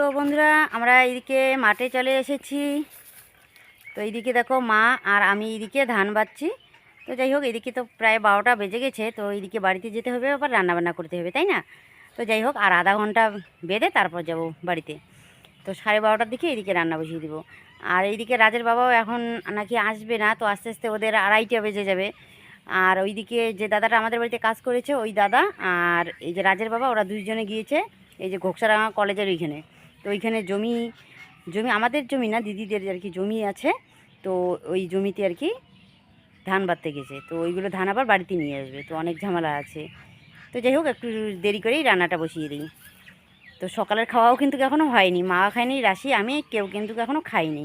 তো বন্ধুরা, আমরা এইদিকে মাঠে চলে এসেছি। তো এইদিকে দেখো মা আর আমি এইদিকে ধান বাচ্ছি। তো যাই হোক এদিকে তো প্রায় বারোটা বেজে গেছে, তো এইদিকে বাড়িতে যেতে হবে, আবার রান্নাবান্না করতে হবে, তাই না? তো যাই হোক, আর আধা ঘণ্টা বেঁধে তারপর যাব বাড়িতে। তো সাড়ে বারোটার দিকে এদিকে রান্না বসিয়ে দিব। আর এইদিকে রাজের বাবাও এখন নাকি আসবে না, তো আস্তে আস্তে ওদের আড়াইটা বেজে যাবে। আর ওইদিকে যে দাদাটা আমাদের বাড়িতে কাজ করেছে, ওই দাদা আর এই যে রাজের বাবা, ওরা দুইজনে গিয়েছে, এই যে ঘোকসারাঙা কলেজের ওইখানে। তো ওইখানে জমি জমি আমাদের জমি না, দিদিদের আর কি জমি আছে। তো ওই জমিতে আর কি ধান বাঁধতে গেছে। তো ওইগুলো ধান আবার বাড়িতে নিয়ে আসবে। তো অনেক ঝামেলা আছে। তো যাই হোক, একটু দেরি করেই রান্নাটা বসিয়ে দিই। তো সকালের খাওয়াও কিন্তু এখনও হয়নি। মা খায়নি, রাশি, আমি, কেউ কিন্তু এখনও খাইনি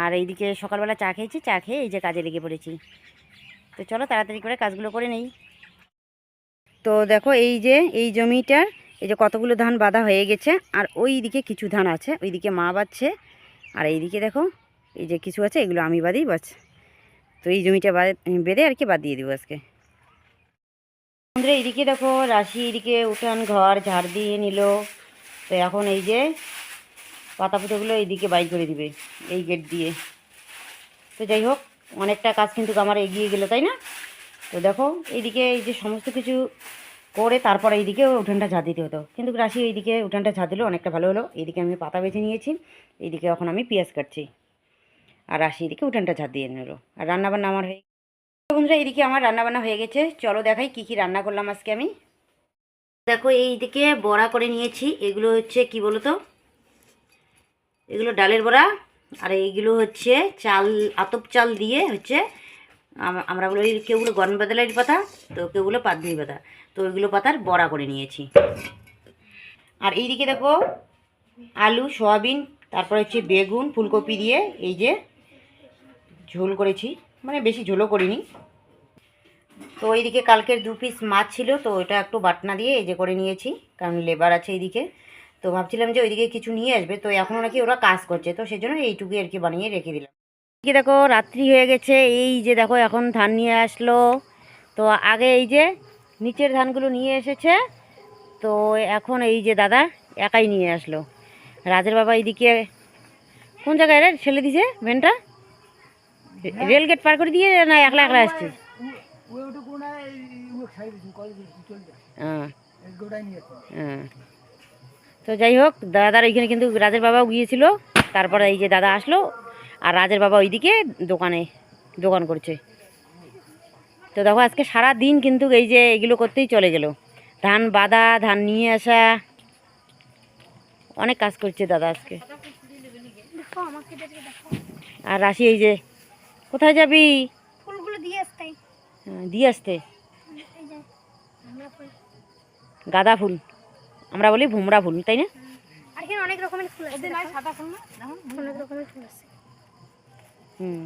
আর এইদিকে সকালবেলা চা খেয়েছি। চা খেয়ে এই যে কাজে লেগে পড়েছি। তো চলো তাড়াতাড়ি করে কাজগুলো করে নেই। তো দেখো এই যে, এই জমিটার এই যে কতগুলো ধান বাঁধা হয়ে গেছে, আর ওই দিকে কিছু ধান আছে ওই দিকে মা বাঁধছে, আর এই দিকে দেখো, এই যে কিছু আছে, এগুলো আমি বাঁধেই বাঁচ তো এই জমিটা বেঁধে আর কি বাদ দিয়ে দিব আজকে। বন্ধুরা, এইদিকে দেখো, রাশি এদিকে উঠান ঘর, ঝাড় দিয়ে নিল। তো এখন এই যে পাতা পুতোগুলো এইদিকে বাইর করে দিবে, এই গেট দিয়ে। তো যাই হোক, অনেকটা কাজ কিন্তু আমার এগিয়ে গেলো, তাই না? তো দেখো, এইদিকে এই যে সমস্ত কিছু করে তারপর এইদিকে উঠানটা ঝাঁ দিতে হতো। কিন্তু রাশি এইদিকে উঠানটা ঝাঁ দিলো অনেকটা ভালো হলো। এইদিকে আমি পাতা বেছে নিয়েছি, এইদিকে এখন আমি পেঁয়াজ কাটছি। আর রাশি এদিকে উঠানটা ঝাঁ দিয়ে নিল। আর রান্নাবান্না আমার হয়ে বন্ধুরা, এইদিকে আমার রান্নাবান্না হয়ে গেছে। চলো দেখাই কি কি রান্না করলাম আজকে আমি। দেখো, এইদিকে বড়া করে নিয়েছি। এগুলো হচ্ছে কি বলো তো এগুলো ডালের বড়া। আর এইগুলো হচ্ছে চাল, আতপ চাল দিয়ে হচ্ছে আমরা বলি কেউগুলো গরম বাদালাইট পাতা, তো কেউগুলো পাতনি পাতা। তো ওইগুলো পাতার বড়া করে নিয়েছি। আর এইদিকে দেখো, আলু, সয়াবিন, তারপর হচ্ছে বেগুন, ফুলকপি দিয়ে এই যে ঝোল করেছি। মানে বেশি ঝোলও করিনি। তো এইদিকে কালকের দু পিস মাছ ছিল, তো ওটা একটু বাটনা দিয়ে এই যে করে নিয়েছি, কারণ লেবার আছে এইদিকে। তো ভাবছিলাম যে ওইদিকে কিছু নিয়ে আসবে, তো এখনও নাকি ওরা কাজ করছে, তো সেই জন্য এইটুকুই আর কি বানিয়ে রেখে দিলাম। কি দেখো রাত্রি হয়ে গেছে এই যে দেখো এখন ধান নিয়ে আসলো। তো আগে এই যে নিচের ধানগুলো নিয়ে এসেছে তো এখন এই যে দাদা একাই নিয়ে আসলো। রাজের বাবা এইদিকে কোন জায়গায় রে? ছেলে দিছে ভ্যানটা? রেল গেট পার করে দিয়ে না একলা একলা আসছে হ্যাঁ। হ্যাঁ। তো যাই হোক দাদার এইখানে কিন্তু রাজের বাবাও গিয়েছিল তারপরে এই যে দাদা আসলো আর রাজের বাবা ওইদিকে দোকানে দোকান করছে। তো দেখো আজকে সারা দিন কিন্তু এই যে এগুলো করতেই চলে গেল। ধান বাদা ধান নিয়ে আসা অনেক কাজ করছে দাদা আজকে। আর রাশি এই যে কোথায় যাবি? দিয়ে হ্যাঁ, আসতে। ফুল গাঁদা ফুল। আমরা বলি ভুমরা ফুল তাই না? অনেক রকমের ফুল আছে। সাদা ফুল না? অনেক রকমের ফুল আছে। হুম।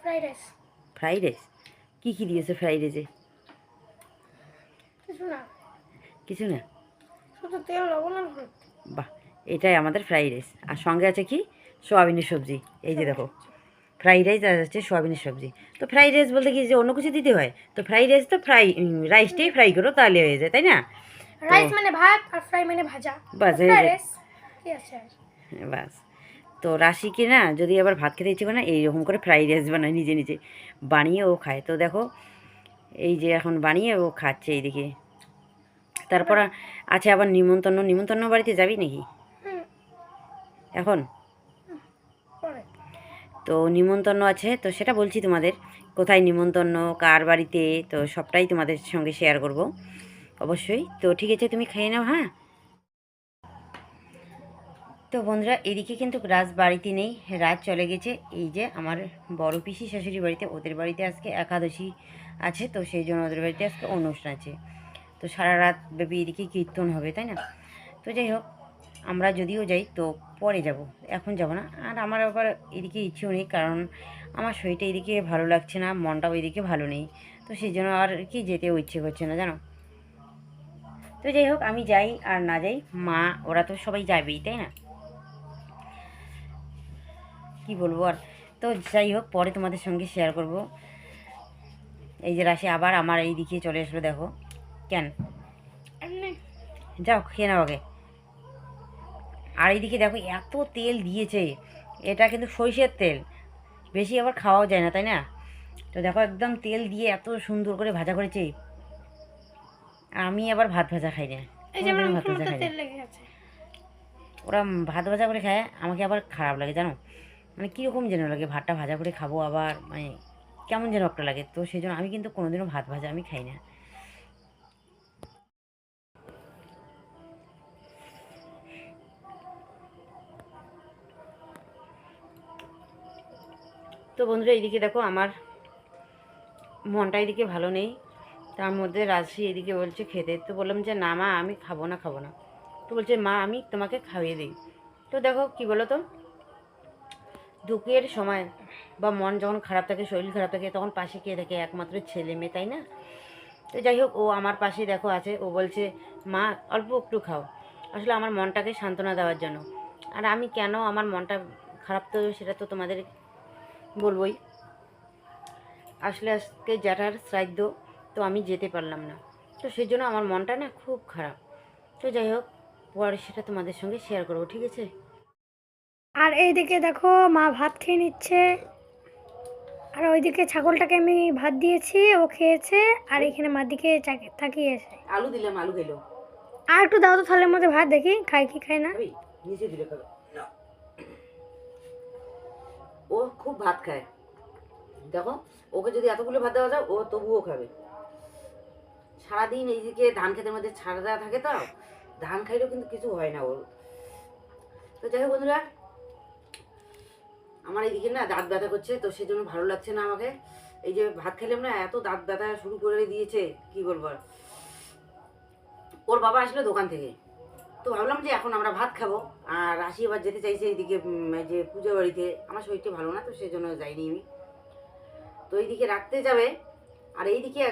ফ্রাইড রাইস ফ্রাইড রাইস কী কী দিয়েছে ফ্রাইড রাইসে কিছু না। কিছু না? শুধু তেল লবণ আর হলুদ। বাহ এটাই আমাদের ফ্রাইড রাইস আর সঙ্গে আছে কি? সোয়াবিনের সবজি। এই যে দেখো। ফ্রাইড রাইস আর হচ্ছে সোয়াবিনের সবজি। তো ফ্রাইড রাইস বলতে কি যে অন্য কিছু দিতে হয়? তো ফ্রাইড রাইস তো ফ্রাই রাইসটাই ফ্রাই করো তাহলে হয়ে যায় তাই না? রাইস মানে ভাত আর ফ্রাই মানে ভাজা। বাস এই ফ্রাইড রাইস কি আছে? বাস। তো রাশিকে না, যদি আবার ভাত খেতে ইচ্ছে করে না, এইরকম করে ফ্রাইড রাইস বানায় নিজে নিজে। বানিয়ে ও খায়। তো দেখো, এই যে এখন বানিয়ে ও খাচ্ছে এইদিকে। তারপর আছে আবার নিমন্ত্রণ। নিমন্ত্রণ বাড়িতে যাবি নাকি? এখন? তো নিমন্ত্রণ আছে। তো সেটা বলছি তোমাদের, কোথায় নিমন্ত্রণ, কার বাড়িতে? তো সবটাই তোমাদের সঙ্গে শেয়ার করব। অবশ্যই। তো ঠিক আছে, তুমি খেয়ে নাও হ্যাঁ? তো বন্ধুরা, এদিকে কিন্তু রাজ বাড়িতে নেই, রাজ চলে গেছে। এই যে আমার বড় পিসি শাশুড়ি বাড়িতে, ওদের বাড়িতে আজকে একাদশী আছে, তো সেই জন্য ওদের বাড়িতে আজকে অনুষ্ঠান আছে। তো সারা রাত ব্যাপী এদিকে কীর্তন হবে, তাই না? তো যাই হোক, আমরা যদিও যাই, তো পরে যাব, এখন যাব না। আর আমার আবার এদিকে ইচ্ছেও নেই, কারণ আমার শরীরটা এদিকে ভালো লাগছে না, মনটাও এদিকে ভালো নেই। তো সেই জন্য আর কি যেতেও ইচ্ছে করছে না, জানো? তো যাই হোক, আমি যাই আর না যাই, মা, ওরা তো সবাই যাবেই, তাই না? কি বলব আর? তো যাই হোক পরে তোমাদের সঙ্গে শেয়ার করব। এই যে রাশি আবার আমার এই দিকে চলে আসলো দেখো। কেন? যাও খেয়ে নাও আগে। আর এইদিকে দেখো এত তেল দিয়েছে। এটা কিন্তু সরিষের তেল। বেশি আবার খাওয়াও যায় না তাই না? তো দেখো একদম তেল দিয়ে এত সুন্দর করে ভাজা করেছে। আমি আবার ভাত ভাজা খাই না। ভাত ভাজা খাই ওরা ভাত ভাজা করে খায় আমাকে আবার খারাপ লাগে জানো? মানে কীরকম যেন লাগে, ভাতটা ভাজা করে খাব আবার মানে কেমন যেন একটা লাগে। তো সেই জন্য আমি কিন্তু কোনোদিনও ভাত ভাজা আমি খাই না। তো বন্ধুরা এইদিকে দেখো আমার মনটা এদিকে ভালো নেই। তার মধ্যে রাজশ্রী এদিকে বলছে খেতে। তো বললাম যে, না মা, আমি খাব না খাব না। তো বলছে, মা, আমি তোমাকে খাইয়ে দিই। তো দেখো কি বলো তো দুঃখের সময় বা মন যখন খারাপ থাকে, শরীর খারাপ থাকে, তখন পাশে কে থাকে একমাত্র ছেলে মেয়ে, তাই না? তো যাই হোক, ও আমার পাশে দেখো আছে। ও বলছে, মা, অল্প একটু খাও। আসলে আমার মনটাকে সান্ত্বনা দেওয়ার জন্য। আর আমি কেন আমার মনটা খারাপ তো, সেটা তো তোমাদের বলবই। আসলে আজকে জ্যাঠার শ্রাদ্ধ, তো আমি যেতে পারলাম না। তো সেই জন্য আমার মনটা না খুব খারাপ। তো যাই হোক, পরে সেটা তোমাদের সঙ্গে শেয়ার করব, ঠিক আছে? আর এইদিকে দেখো মা ভাত খেয়ে নিচ্ছে। আর ওইদিকে ছাগলটাকে আমি ভাত দিয়েছি ও খেয়েছে আর এখানে মার দিকে তাকিয়েছে আলু দিলাম আলু খেলো। আর একটু দাও তো থালের মধ্যে ভাত দেখি খাই কি খাই না। নিচে দিলে ও খুব ভাত খায়। দেখো ওকে যদি এতগুলো ভাত দেওয়া যায় ও তবুও খাবে। সারাদিন এইদিকে ধান খেতের মধ্যে ছাড়া দেওয়া থাকে তো ধান খাইলেও কিন্তু কিছু হয় না ওর। তো যাই হোক বন্ধুরা আমার এইদিকে না দাঁত ব্যথা করছে, তো সেই জন্য ভালো লাগছে না আমাকে। এই যে ভাত খেলাম না, এত দাঁত ব্যথা শুরু করে দিয়েছে, কি বলব আর। ওর বাবা আসলো দোকান থেকে। তো ভাবলাম যে এখন আমরা ভাত খাব, আর রাশি এবার যেতে চাইছে এইদিকে যে পূজা বাড়িতে। আমার শরীরটা ভালো না, তো সেই জন্য যাইনি আমি। তো এইদিকে রাখতে যাবে, আর এইদিকে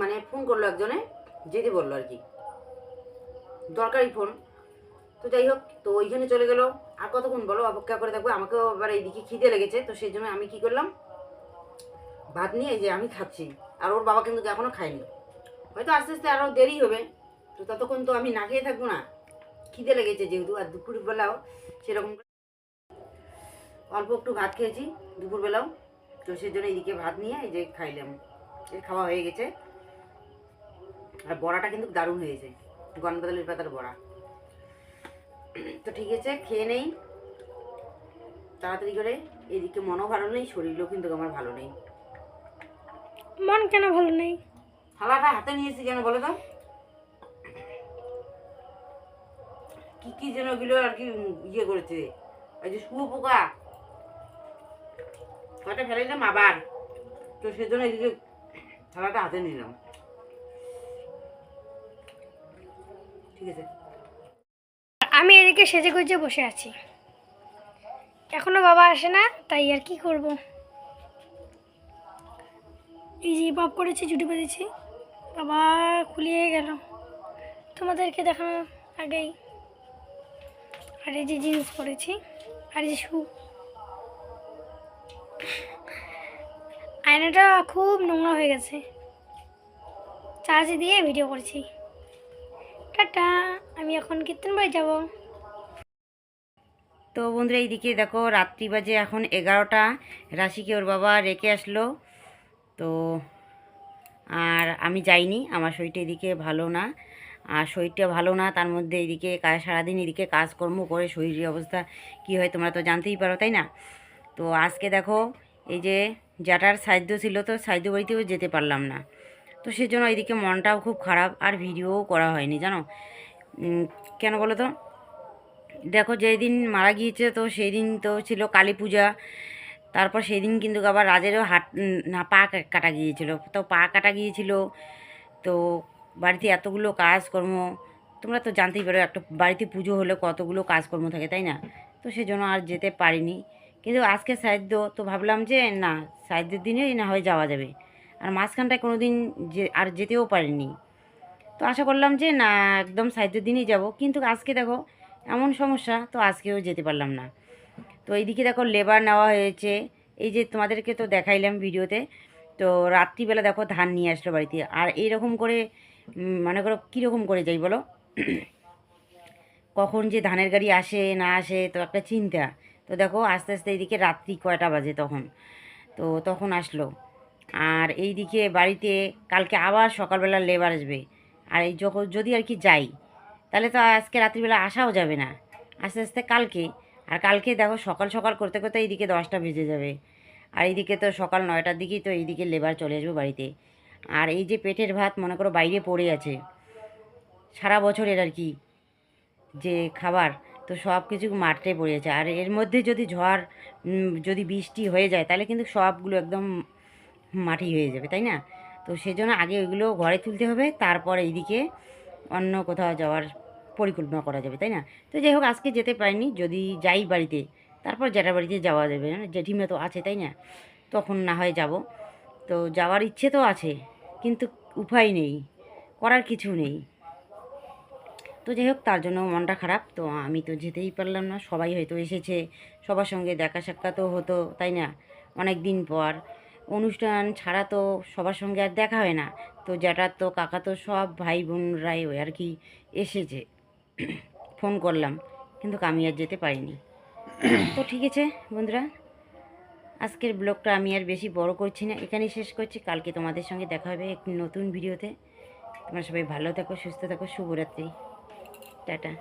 মানে ফোন করল একজনে যেতে বলল আর কি। দরকারি ফোন। তো যাই হোক, তো ওইখানে চলে গেলো। আর কতক্ষণ বলো? অপেক্ষা করে থাকব। আমাকেও আবার এইদিকে খিদে লেগেছে। তো সেই জন্য আমি কি করলাম? ভাত নিয়ে এই যে আমি খাচ্ছি। আর ওর বাবা কিন্তু এখনও খায়নি। হয়তো আস্তে আস্তে আরও দেরি হবে। তো ততক্ষণ তো আমি না খেয়ে থাকব না। খিদে লেগেছে যেহেতু। আর দুপুরবেলাও সেরকম অল্প একটু ভাত খেয়েছি দুপুরবেলাও। তো সেই জন্য এইদিকে ভাত নিয়ে এই যে খাইলাম। এই খাওয়া হয়ে গেছে। আর বড়াটা কিন্তু দারুণ হয়েছে। গনবাদলের পাতার বড়া। তো ঠিক আছে খেয়ে নেই। তাড়াতাড়ি করে এদিকে মনও ভালো নেই শরীরও কিন্তু আমার ভালো নেই। মন কেন ভালো নেই? থালাটা হাতে নিয়েছি কেন বলো তো? কি কি যেন ওগুলো আর কি ইয়ে করেছে ওই যে শুয়োপোকা। কটা ফেলাইলাম? আবার। তো সেজন্য এদিকে থালাটা হাতে নিলাম। ঠিক আছে। আমি এদিকে সেজে গুজে বসে আছি। এখনও বাবা আসে না, তাই আর কি করব? এই যে পপ করেছি জুটি বেঁধেছি। বাবা খুলিয়ে গেল। তোমাদেরকে দেখানো আগেই আর এই যে জিন্স পরেছি, আর যে শু আয়নাটা খুব নোংরা হয়ে গেছে। চার্জ দিয়ে ভিডিও করছি। টাটা, আমি এখন কীর্তন বাড়ি যাব। তো বন্ধুরা, এইদিকে দেখো, রাত্রি বাজে এখন এগারোটা। রাশিকে ওর বাবা রেখে আসলো। তো, আর আমি যাইনি, আমার শরীরটা এদিকে ভালো না। আর শরীরটা ভালো না, তার মধ্যে এদিকে কাজ, সারাদিন এদিকে কাজকর্ম করে শরীরের অবস্থা কি হয় তোমরা তো জানতেই পারো, তাই না? তো আজকে দেখো, এই যে জাটার সাহায্য ছিল, তো সাহায্য বাড়িতেও যেতে পারলাম না। তো সেজন্য এইদিকে মনটাও খুব খারাপ আর ভিডিওও করা হয়নি, জানো? কেন বলো তো? দেখো যেই দিন মারা গিয়েছে তো সেই দিন তো ছিল কালী পূজা, তারপর সেই দিন কিন্তু আবার রাজেরও হাট না, পা কাটা গিয়েছিল। তো পা কাটা গিয়েছিল, তো বাড়িতে এতগুলো কাজকর্ম, তোমরা তো জানতেই পারো একটা বাড়িতে পুজো হলে কতগুলো কাজকর্ম থাকে, তাই না? তো সেজন্য আর যেতে পারিনি। কিন্তু আজকে সাহিত্য তো ভাবলাম যে না সাহিত্যের দিনেই না হয় যাওয়া যাবে। আর মাঝখানটায় কোনো দিন যে, আর যেতেও পারিনি। তো আশা করলাম যে, না, একদম সাহিত্যের দিনই যাব। কিন্তু আজকে দেখো, এমন সমস্যা, তো আজকেও যেতে পারলাম না। তো এইদিকে দেখো, লেবার নেওয়া হয়েছে। এই যে, তোমাদেরকে তো দেখাইলাম ভিডিওতে। তো রাত্রিবেলা দেখো, ধান নিয়ে আসলো বাড়িতে। আর এইরকম করে মনে করো, কীরকম করে যাই বলো? কখন যে ধানের গাড়ি আসে, না আসে, তো একটা চিন্তা। তো দেখো, আস্তে আস্তে এইদিকে রাত্রি কয়টা বাজে তখন। তো তখন আসলো। আর এই দিকে বাড়িতে কালকে আবার সকালবেলা লেবার আসবে। আর এই যখন যদি আর কি যাই, তাহলে তো আজকে রাত্রিবেলা আসাও যাবে না। আস্তে আস্তে কালকে, আর কালকে দেখো সকাল সকাল করতে করতে এইদিকে দশটা বেজে যাবে। আর এইদিকে তো সকাল নয়টার দিকেই তো এইদিকে লেবার চলে আসবে বাড়িতে। আর এই যে পেটের ভাত মনে করো বাইরে পড়ে আছে। সারা বছরের আর কি যে খাবার, তো সব কিছু মাঠে পড়ে আছে। আর এর মধ্যে যদি ঝড় যদি বৃষ্টি হয়ে যায়, তাহলে কিন্তু সবগুলো একদম মাটি হয়ে যাবে, তাই না? তো সেজন্য আগে ওইগুলো ঘরে তুলতে হবে, তারপর এইদিকে অন্য কোথাও যাওয়ার পরিকল্পনা করা যাবে, তাই না? তো যাই হোক, আজকে যেতে পারিনি, যদি যাই বাড়িতে, তারপর জেঠার বাড়িতে যাওয়া যাবে জেঠিমা তো আছে, তাই না? তখন না হয় যাব। তো যাওয়ার ইচ্ছে তো আছে, কিন্তু উপায় নেই, করার কিছু নেই। তো যাই হোক, তার জন্য মনটা খারাপ, তো আমি তো যেতেই পারলাম না, সবাই হয়তো এসেছে, সবার সঙ্গে দেখা সাক্ষাৎও হতো, তাই না? অনেক দিন পর অনুষ্ঠান ছাড়া তো সবার সঙ্গে আর দেখা হয় না। তো জ্যাঠার তো কাকা তো সব ভাই বোনরাই ওই আর কি এসেছে। ফোন করলাম, কিন্তু আমি আর যেতে পারিনি। তো ঠিক আছে বন্ধুরা, আজকের ব্লগটা আমি আর বেশি বড় করছি না, এখানেই শেষ করছি। কালকে তোমাদের সঙ্গে দেখা হবে একটি নতুন ভিডিওতে। তোমরা সবাই ভালো থাকো, সুস্থ থাকো, শুভরাত্রি। টাটা।